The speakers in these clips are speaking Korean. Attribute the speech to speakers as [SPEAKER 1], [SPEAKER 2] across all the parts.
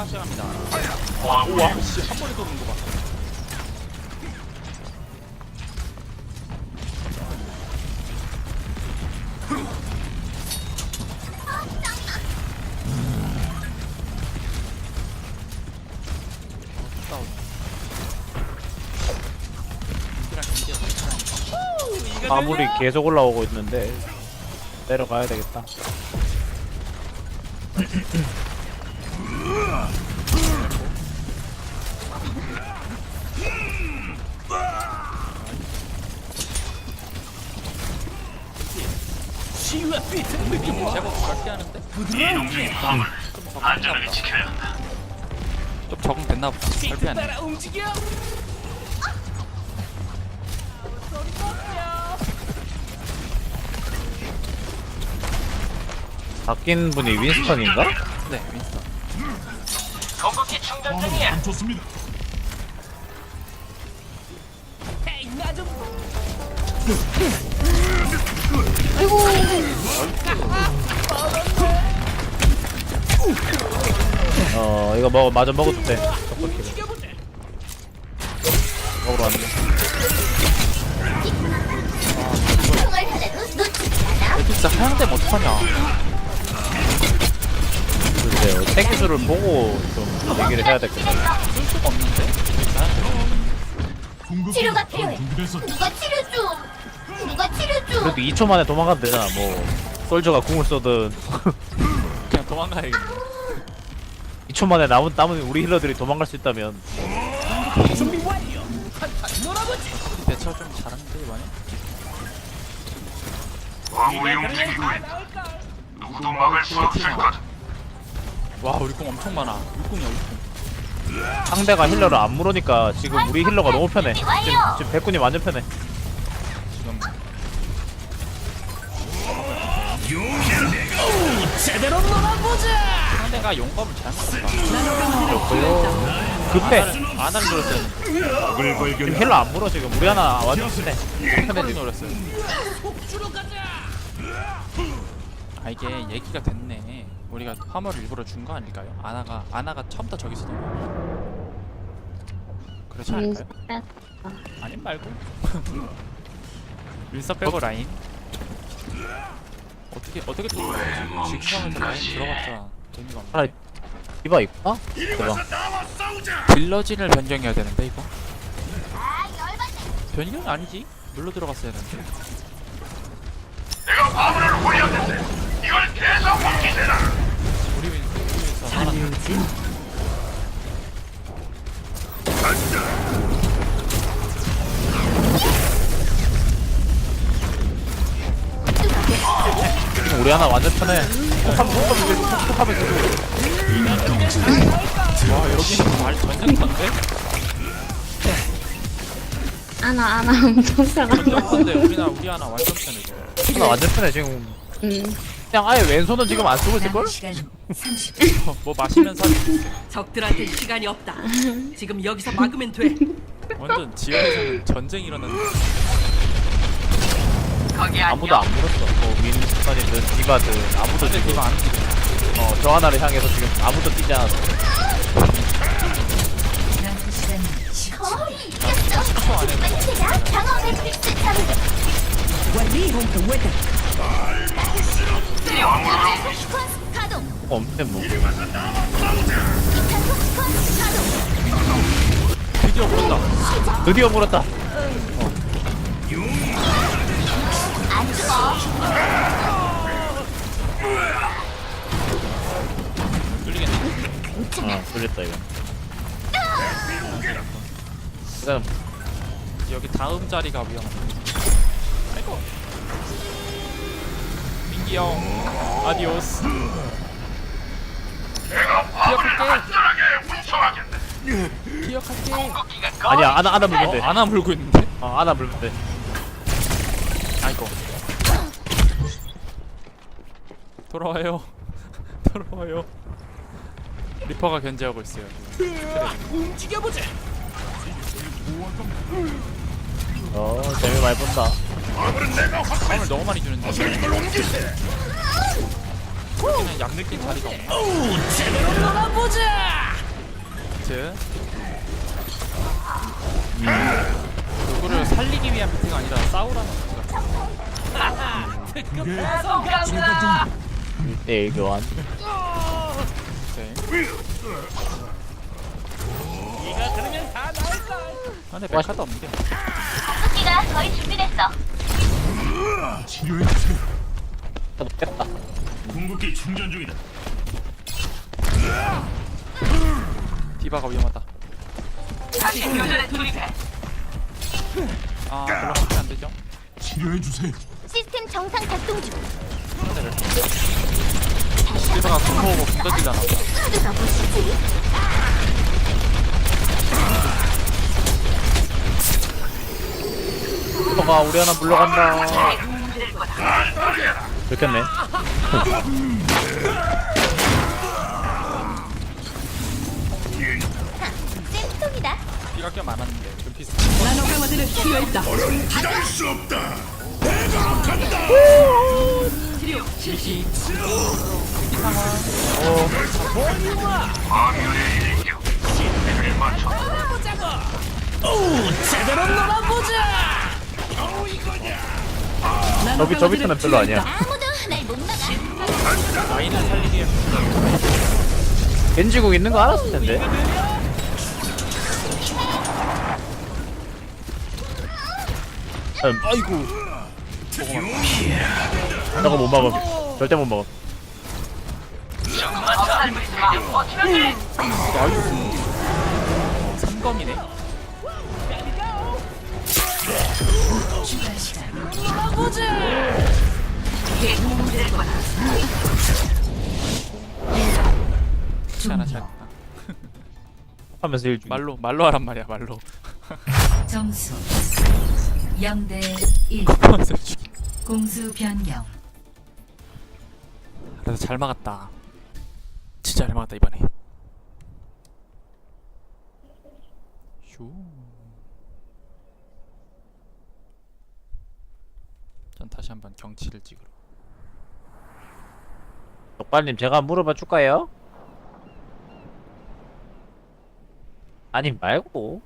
[SPEAKER 1] 추가 시간입니다. 와, 우와, 씨, 한 번에 도는 거 봐.
[SPEAKER 2] 화물이 계속 올라오고 있는데 내려가야 되겠다.
[SPEAKER 1] 제법 적게 하는데? 안전하게 지켜야 한다. 좀 적응됐나 보다. 발표하네.
[SPEAKER 2] 바뀐 분이 윈스턴인가?
[SPEAKER 1] 네, 윈스턴.
[SPEAKER 3] 안 좋습니다.
[SPEAKER 2] 어 이거 먹어 마저 먹어도 돼. 떡볶이를. 먹으러 왔네.
[SPEAKER 1] 진짜 하얀데 어떡하냐.
[SPEAKER 2] 글쎄요. 세기수를 보고 좀 얘기를 해야 될것 같아.
[SPEAKER 1] 쓸 수가 없는데?
[SPEAKER 3] 궁극기
[SPEAKER 4] 치료가 필요해. 누가 치료 좀. 누가 치료 좀.
[SPEAKER 2] 그래도 2초 만에 도망가면 되잖아. 뭐 솔저가 궁을 쏘든
[SPEAKER 1] 그냥 도망가야겠네.
[SPEAKER 2] 2초 만에 남은 남은 우리 힐러들이 도망갈 수 있다면
[SPEAKER 1] 대처 좀 잘하는데, 이번에?
[SPEAKER 3] 누구도 막을 수 없을 것.
[SPEAKER 1] 와, 우리 공 엄청 많아. 육공이야, 육공.
[SPEAKER 2] 상대가 힐러를 안 물으니까 지금 우리 힐러가 너무 편해. 지금, 지금 백군이 완전 편해.
[SPEAKER 1] 지금. 상대가 용검을 잘못
[SPEAKER 2] 급해.
[SPEAKER 1] 안하를 노렸어요.
[SPEAKER 3] 적을 발견.
[SPEAKER 2] 지금 힐러 안 물어 지금 우리 하나 완전 편해.
[SPEAKER 1] 편해지 노렸어요. 아 이게 얘기가 됐네. 우리가 화물을 일부러 준 거 아닐까요? 아나가 아나가 처음부터 저기 있었던 거. 그렇지 않을까요? 아님 말고. 윈서 빼고 라인. 어떻게 어떻게 또 지금 상황에서 라인 들어갔자 재미가 없네.
[SPEAKER 2] 아 디바 있구나? 대박.
[SPEAKER 1] 딜러진을 변경해야 되는데 이거. 변경 아니지? 눌러 들어갔어야 되는데. 우리 윈 우리 윈서 하나
[SPEAKER 2] 지금 우리 하나 완전 편해. 톡하면 톡하면 톡하면 계속.
[SPEAKER 1] 와 여기 말 전쟁터인데?
[SPEAKER 5] 아나 아나 엄청 편하다.
[SPEAKER 1] 전쟁터인데 우리나 우리 하나 완전 편해.
[SPEAKER 2] 하나 완전 지금.
[SPEAKER 5] 음.
[SPEAKER 2] 그냥 아예 왼손은 지금 안 쓰고 있을 걸?
[SPEAKER 1] 어, 뭐 마시면서
[SPEAKER 6] 적들한테 시간이 없다. 지금 여기서 막으면 돼.
[SPEAKER 1] 완전 지하에서는 전쟁 일어나는
[SPEAKER 6] 거기
[SPEAKER 2] 아무도 안 물었어. 뭐 윈스턴이든 디바든 아무도 지금
[SPEAKER 1] 이거 안 움직여
[SPEAKER 2] 어저 하나를 향해서 지금 아무도 뛰지 않았어.
[SPEAKER 4] 어,
[SPEAKER 2] 없네 뭐.
[SPEAKER 1] 드디어 물었다
[SPEAKER 2] 드디어 물었다.
[SPEAKER 4] 안 죽어.
[SPEAKER 1] 뚫리겠네
[SPEAKER 2] 어, 돌렸다 이거. 그다음
[SPEAKER 1] 여기 다음 자리가 위험하다 아이고 민기 형 아디오스 기억할게 기억할게
[SPEAKER 2] 아니야 하나 하나 물면 돼.
[SPEAKER 1] 어? 안아 물고 있는데?
[SPEAKER 2] 어 하나 물면 돼.
[SPEAKER 1] 아이고 돌아와요 돌아와요 리퍼가 견제하고 있어요
[SPEAKER 2] 어 재미 많이 본다.
[SPEAKER 1] 싸움을 너무 많이 주는데 여기는 약 느낀 자리가 없나? 나이스. 누구를 살리기 위한 미팅 아니라 싸우라는 거죠.
[SPEAKER 2] 네, 교환.
[SPEAKER 1] 네. 아, 근데 메카도 없는데.
[SPEAKER 4] 궁극기가 거의 준비됐어.
[SPEAKER 3] 치료해 주세요.
[SPEAKER 2] 나도 뺐다.
[SPEAKER 3] 궁극기 충전 중이다.
[SPEAKER 1] 디바가 위험하다. 아, 별로 그렇게 안 되죠?
[SPEAKER 3] 치료해 주세요.
[SPEAKER 4] 시스템 정상 작동 중.
[SPEAKER 1] 디바가 공 모으고 공 던지잖아.
[SPEAKER 4] 누가 보시지?
[SPEAKER 2] 너가 우리 하나 물러간다. 들켰네.
[SPEAKER 4] 쌤통이다.
[SPEAKER 1] 비가 꽤 많았는데 좀 비슷.
[SPEAKER 6] 나노 강화제는 필요했다.
[SPEAKER 3] 기다릴 수 없다.
[SPEAKER 6] 치료 실시. 나노
[SPEAKER 2] 저비 저비
[SPEAKER 6] 강화제는
[SPEAKER 2] 트는 별로 아니야.
[SPEAKER 4] 아무도 날못 막아.
[SPEAKER 1] 라인을 살리기 위해
[SPEAKER 2] 겐지국 있는 거 알았을 텐데. 음,
[SPEAKER 1] 아이고.
[SPEAKER 2] 저거 못 먹음. 절대 못 먹음.
[SPEAKER 1] 삼검이네. 괜 찮아, 잘.
[SPEAKER 2] 하면서 일 중.
[SPEAKER 1] 말로 말로 하란 말이야, 말로.
[SPEAKER 7] 점수 0대 1
[SPEAKER 1] 컨셉 죽이.
[SPEAKER 7] 공수 변경
[SPEAKER 1] 그래서 잘 막았다. 진짜 잘 막았다 이번에. 휴. 전 다시 한번 경치를 찍으러.
[SPEAKER 2] 덕발님 제가 물어봐 줄까요? 아니 말고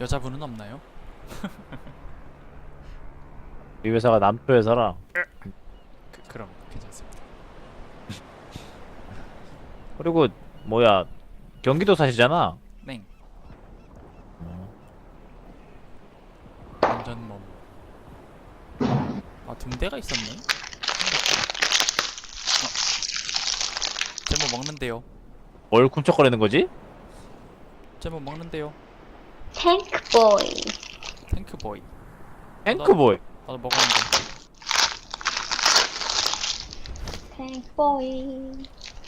[SPEAKER 1] 여자분은 없나요?
[SPEAKER 2] 이 회사가 남표에 살아
[SPEAKER 1] 그, 그럼 괜찮습니다.
[SPEAKER 2] 그리고 뭐야 경기도 사시잖아
[SPEAKER 1] 네. 완전 몸. 아 등대가 있었네. 어. 제모 먹는데요.
[SPEAKER 2] 뭘 쿰척거리는 거지?
[SPEAKER 1] 제모 먹는데요.
[SPEAKER 5] 탱크보이.
[SPEAKER 1] 탱크보이.
[SPEAKER 2] 탱크보이
[SPEAKER 1] 나도 먹었는데.
[SPEAKER 5] 탱크보이.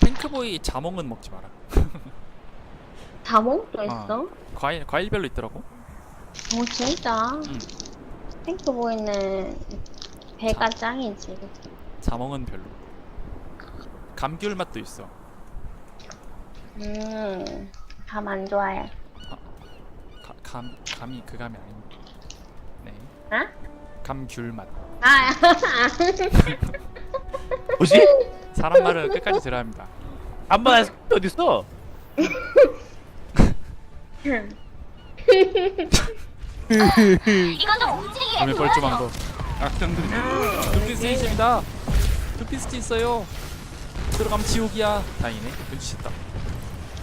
[SPEAKER 1] 탱크보이 자몽은 먹지 마라.
[SPEAKER 5] 자몽도 있어?
[SPEAKER 1] 과일 과일별로 있더라고.
[SPEAKER 5] 오 진짜?
[SPEAKER 1] 응.
[SPEAKER 5] 탱크보이는 배가 짱이지.
[SPEAKER 1] 자몽은 별로. 감귤 맛도 있어.
[SPEAKER 5] 음, 감 안 좋아해.
[SPEAKER 1] 가, 감 감이 그 감이 아닙니다. 네.
[SPEAKER 5] 아?
[SPEAKER 1] 감귤 맛.
[SPEAKER 5] 아,
[SPEAKER 2] 뭐지?
[SPEAKER 1] 사람 말은 끝까지 들어야 합니다.
[SPEAKER 2] 한번 해서 어딨어?
[SPEAKER 4] 이거 좀 움직이게
[SPEAKER 1] 몸에 뻘쭘한 거. 악당들이. 두피스티입니다. 두피스티 있어요. 들어가면 지옥이야. 다행이네. 눈치챘다.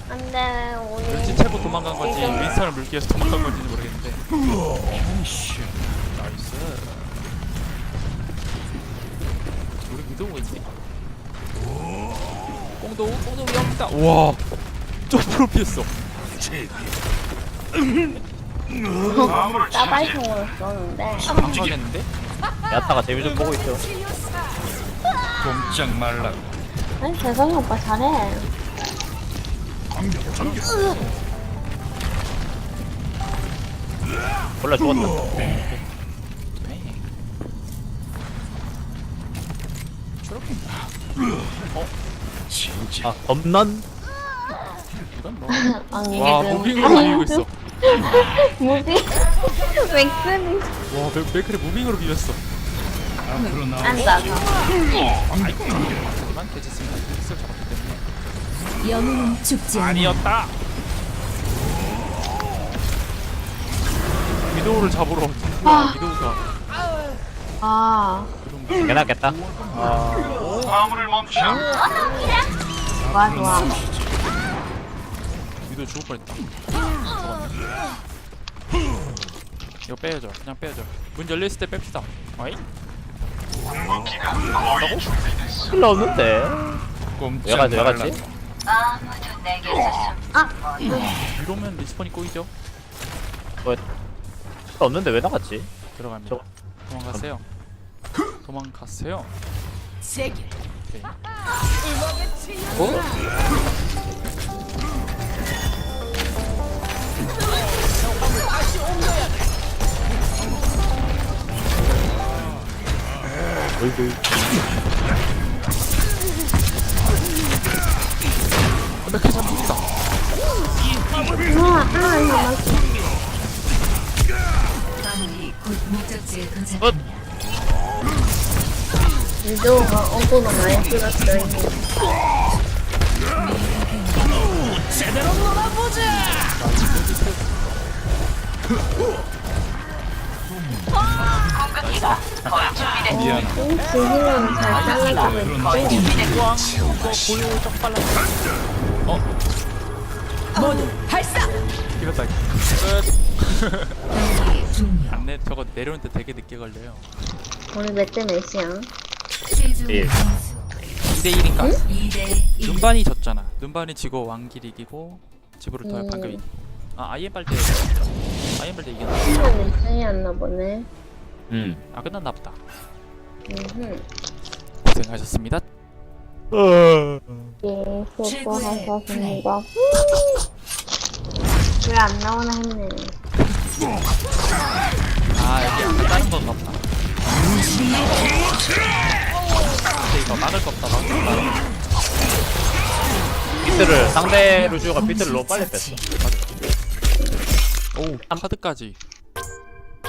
[SPEAKER 5] 안 돼, 우리.
[SPEAKER 1] 눈치 채고 도망간 건지 윈스턴을 물기 위해서 도망간 건지 모르겠는데. 나이스. 우리 미도우가 있지? 꽁도우? 꽁도우 위험합니다. 우와. 점프로 피했어.
[SPEAKER 5] 따발총으로 쏘는데.
[SPEAKER 1] 방광했는데?
[SPEAKER 2] 야타가 재미 좀 보고 있어
[SPEAKER 1] 꼼짝 말라고.
[SPEAKER 5] 아니, 재성이 오빠 잘해.
[SPEAKER 2] 몰라 죽었다
[SPEAKER 1] 네. 저렇게
[SPEAKER 2] 아 검난?
[SPEAKER 1] 이건 뭐.
[SPEAKER 5] 아니,
[SPEAKER 1] 와
[SPEAKER 5] 지금-
[SPEAKER 1] 무빙으로 비비고 있어.
[SPEAKER 5] 무빙? 맥스리.
[SPEAKER 1] 와 맥- 맥크리 무빙으로 비볐어.
[SPEAKER 5] 앉아서.
[SPEAKER 1] 하지만 괜찮습니다. 픽스를 잡았기 때문에
[SPEAKER 4] 영웅은 죽지 않아.
[SPEAKER 1] 아니었다. 미도우를 잡으러 아. 미도우가
[SPEAKER 5] 아,
[SPEAKER 2] 이게 낫겠다
[SPEAKER 5] 좋아, 좋아.
[SPEAKER 1] 미도우 죽을 뻔했다. 이거 빼야죠. 그냥 빼야죠. 문 열렸을 때 뺍시다. 어이?
[SPEAKER 2] 힐러 없는데
[SPEAKER 1] 꼼짝
[SPEAKER 2] 왜 가지 왜
[SPEAKER 1] 말라.
[SPEAKER 2] 가지?
[SPEAKER 1] 이러면 리스폰이 꼬이죠.
[SPEAKER 2] 힐러 없는데 왜 나갔지?
[SPEAKER 1] 들어갑니다. 도망가세요. 도망가세요.
[SPEAKER 6] 세계
[SPEAKER 1] 오케이.
[SPEAKER 2] 어이구
[SPEAKER 5] 이거 막
[SPEAKER 7] 화물이 곧 목적지에
[SPEAKER 2] 어?
[SPEAKER 7] 도착합니다.
[SPEAKER 5] 유도가 어그로 많이 끌었어, 이
[SPEAKER 3] 미안.
[SPEAKER 5] 응, 지금은 잘 잘라주고 있고.
[SPEAKER 6] 모두 발사.
[SPEAKER 1] 이겼다. 끝. 안내 저거 때 되게 늦게 걸려요.
[SPEAKER 5] 우리 몇대 몇이야?
[SPEAKER 2] 예.
[SPEAKER 7] 점수
[SPEAKER 1] 2대 1인가?
[SPEAKER 7] 2대 1.
[SPEAKER 1] 눈반이 졌잖아. 눈반이 지고 왕길이 이기고 집으로 더
[SPEAKER 5] 음.
[SPEAKER 1] 방금 이- 아 아이엠 빨때 아이엠 빨때 이겼나?
[SPEAKER 5] 시간이 차이였나 보네.
[SPEAKER 1] 음아 끝났나 보다.
[SPEAKER 5] 음흠.
[SPEAKER 1] 고생하셨습니다.
[SPEAKER 5] 예, 수고하셨습니다. 왜 안 나오나 했네.
[SPEAKER 1] 아 여기 약간 다른 건가 보다. 근데 이거 막을 거 없다 막을 거 없다.
[SPEAKER 2] 비트를 상대 루시오가 비트를 너무 빨리 뺐어
[SPEAKER 1] 오 카드까지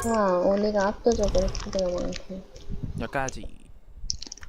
[SPEAKER 5] 와, 우리가 압도적으로 카드가 많대.
[SPEAKER 1] 여기까지.